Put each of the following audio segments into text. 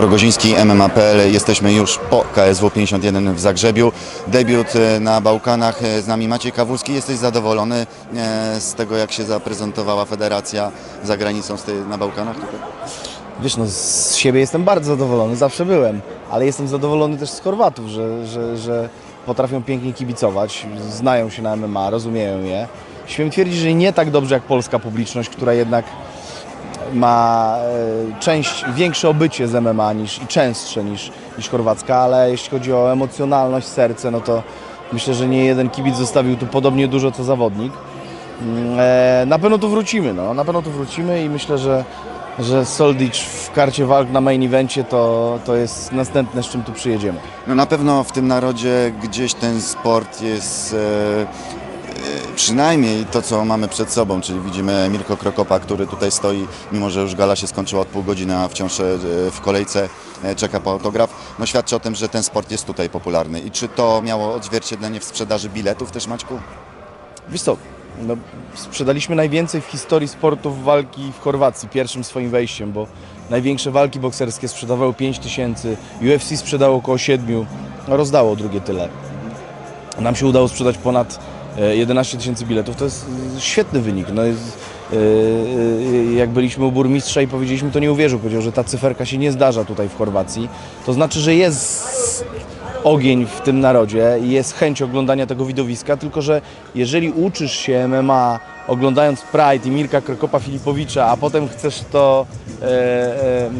Rogoziński, MMA.pl. Jesteśmy już po KSW 51 w Zagrzebiu. Debiut e, na Bałkanach. E, Z nami Maciej Kawulski. Jesteś zadowolony e, z tego, jak się zaprezentowała federacja za granicą na Bałkanach? Wiesz, no z siebie jestem bardzo zadowolony, zawsze byłem, ale jestem zadowolony też z Chorwatów, że, że, że potrafią pięknie kibicować, znają się na MMA, rozumieją je. Śmiem twierdzić, że nie tak dobrze jak polska publiczność, która jednak ma e, część, większe obycie z MMA niż, i częstsze niż, niż chorwacka, ale jeśli chodzi o emocjonalność, serce, no to myślę, że nie jeden kibic zostawił tu podobnie dużo co zawodnik. Mm, e, Na pewno tu wrócimy, no. Na pewno tu wrócimy i myślę, że, że Soldic w karcie walk na main evencie to, to jest następne, z czym tu przyjedziemy. No na pewno w tym narodzie gdzieś ten sport jest e, przynajmniej to, co mamy przed sobą, czyli widzimy Mirko Krokopa, który tutaj stoi, mimo że już gala się skończyła od pół godziny, a wciąż e, w kolejce e, czeka po autograf, no świadczy o tym, że ten sport jest tutaj popularny. I czy to miało odzwierciedlenie w sprzedaży biletów też, Maćku? Wiesz co, no, sprzedaliśmy najwięcej w historii sportów walki w Chorwacji, pierwszym swoim wejściem, bo największe walki bokserskie sprzedawały 5 tysięcy, UFC sprzedało około 7, no, rozdało drugie tyle. Nam się udało sprzedać ponad 11 tysięcy biletów, to jest e, świetny wynik. No, jest, e, e, jak byliśmy u burmistrza i powiedzieliśmy, to nie uwierzył, powiedział, że ta cyferka się nie zdarza tutaj w Chorwacji. To znaczy, że jest ogień w tym narodzie i jest chęć oglądania tego widowiska, tylko że jeżeli uczysz się MMA oglądając Pride i Mirka Krokopa Filipowicza, a potem chcesz to e, e,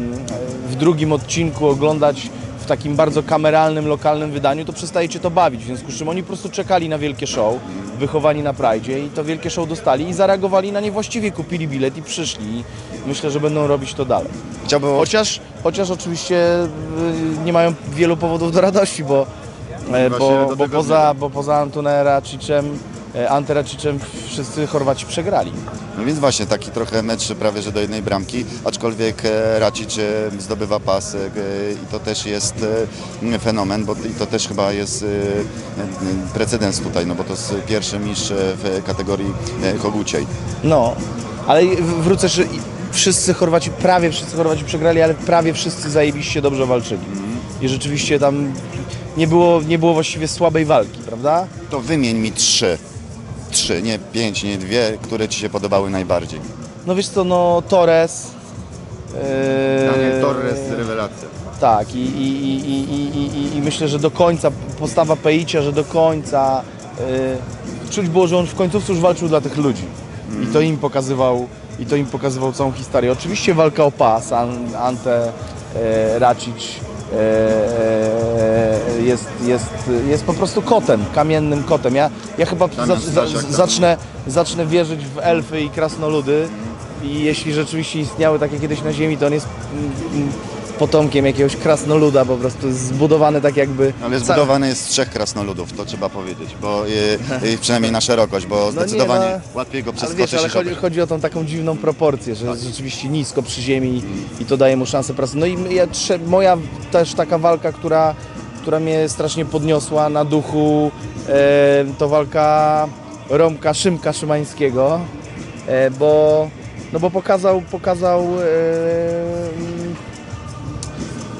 w drugim odcinku oglądać w takim bardzo kameralnym, lokalnym wydaniu, to przestaje cię to bawić, w związku z czym oni po prostu czekali na wielkie show, wychowani na Pride i to wielkie show dostali i zareagowali na nie właściwie, kupili bilet i przyszli. I myślę, że będą robić to dalej. Chciałbym Chociaż, chociaż oczywiście y, nie mają wielu powodów do radości, bo, e, bo, bo, poza, bo poza Antone Racicem, e, Ante Racicem wszyscy Chorwaci przegrali. No więc właśnie, taki trochę mecz prawie że do jednej bramki, aczkolwiek e, Racic e, zdobywa pas e, i to też jest e, fenomen, bo i to też chyba jest e, e, precedens tutaj, no bo to jest pierwszy mistrz e, w kategorii e, koguciej. No, ale wrócę, że wszyscy Chorwaci, prawie wszyscy Chorwaci przegrali, ale prawie wszyscy zajebiście dobrze walczyli. I rzeczywiście tam nie było, nie było właściwie słabej walki, prawda? To wymień mi trzy, trzy, nie pięć, nie dwie, które Ci się podobały najbardziej. No wiesz co, no Torres... e, rewelacja. Tak, i, i, i, i, i, i, i myślę, że do końca, postawa Peicia, że do końca y, czuć było, że on w końcówce już walczył dla tych ludzi. I to im pokazywał, i to im pokazywał całą historię. Oczywiście walka o pas, An, Ante e, Racic e, jest, jest, jest po prostu kotem, kamiennym kotem. Ja, ja chyba za, za, tam. zacznę, zacznę wierzyć w elfy i krasnoludy i jeśli rzeczywiście istniały takie kiedyś na ziemi, to on jest mm, mm, potomkiem jakiegoś krasnoluda, po prostu jest zbudowany tak jakby... Ale zbudowany jest z trzech krasnoludów, to trzeba powiedzieć, bo e, e, przynajmniej na szerokość, bo nie, zdecydowanie no, łatwiej go Ale przeskoczyć wiesz, ale chodzi, chodzi o tą taką dziwną proporcję, że jest rzeczywiście nisko przy ziemi i, i to daje mu szansę pracy. No i ja, moja też taka walka, która, która mnie strasznie podniosła na duchu, e, to walka Romka Szymka Szymańskiego, e, bo, no bo pokazał, pokazał e,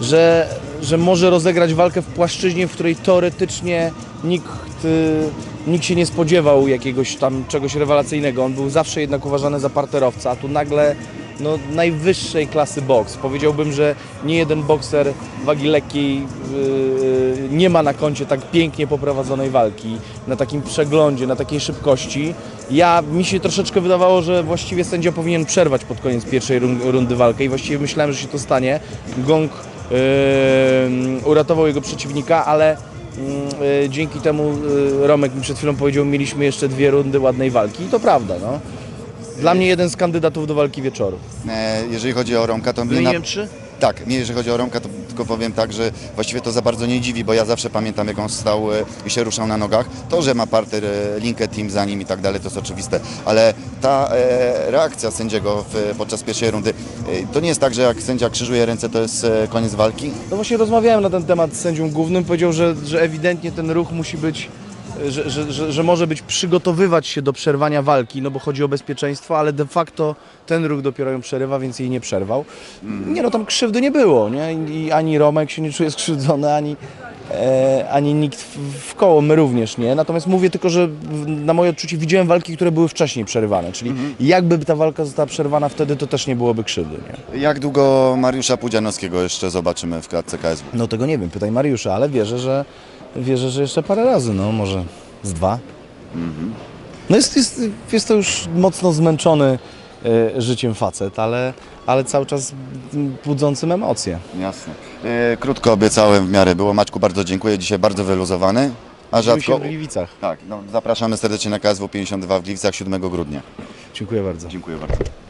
że, że może rozegrać walkę w płaszczyźnie, w której teoretycznie nikt, y, nikt się nie spodziewał jakiegoś tam czegoś rewelacyjnego. On był zawsze jednak uważany za parterowca, a tu nagle no, najwyższej klasy boks. Powiedziałbym, że nie jeden bokser wagi lekkiej y, nie ma na koncie tak pięknie poprowadzonej walki, na takim przeglądzie, na takiej szybkości. Ja, mi się troszeczkę wydawało, że właściwie sędzia powinien przerwać pod koniec pierwszej run- rundy walkę i właściwie myślałem, że się to stanie. Gong yy, uratował jego przeciwnika, ale yy, dzięki temu yy, Romek mi przed chwilą powiedział, mieliśmy jeszcze dwie rundy ładnej walki i to prawda, no. Dla mnie jeden z kandydatów do walki wieczoru. E, Jeżeli chodzi o Romka, to mnie na, Wymieniłem trzy? Tak, mnie jeżeli chodzi o Romka, to tylko powiem tak, że właściwie to za bardzo nie dziwi, bo ja zawsze pamiętam, jak on stał e, i się ruszał na nogach. To, że ma parter e, linkę team za nim i tak dalej, to jest oczywiste. Ale ta e, reakcja sędziego w, podczas pierwszej rundy, e, to nie jest tak, że jak sędzia krzyżuje ręce, to jest e, koniec walki? No właśnie rozmawiałem na ten temat z sędzią głównym, powiedział, że, że ewidentnie ten ruch musi być że, że, że, że może być przygotowywać się do przerwania walki, no bo chodzi o bezpieczeństwo, ale de facto ten ruch dopiero ją przerywa, więc jej nie przerwał. Nie no, tam krzywdy nie było, nie? I ani Romek się nie czuje skrzywdzony, ani, e, ani nikt w, w koło, my również nie. Natomiast mówię tylko, że na moje odczucie widziałem walki, które były wcześniej przerywane, czyli jakby ta walka została przerwana wtedy, to też nie byłoby krzywdy, nie? Jak długo Mariusza Pudzianowskiego jeszcze zobaczymy w klatce KSW? No tego nie wiem, pytaj Mariusza, ale wierzę, że wierzę, że jeszcze parę razy, no może z dwa. No jest, jest, jest to już mocno zmęczony e, życiem facet, ale, ale cały czas budzącym emocje. Jasne. E, krótko obiecałem w miarę było. Maćku, bardzo dziękuję. Dzisiaj bardzo wyluzowany. A Widzimy rzadko... się w Gliwicach. Tak, no, zapraszamy serdecznie na KSW 52 w Gliwicach 7 grudnia. Dziękuję bardzo. Dziękuję bardzo.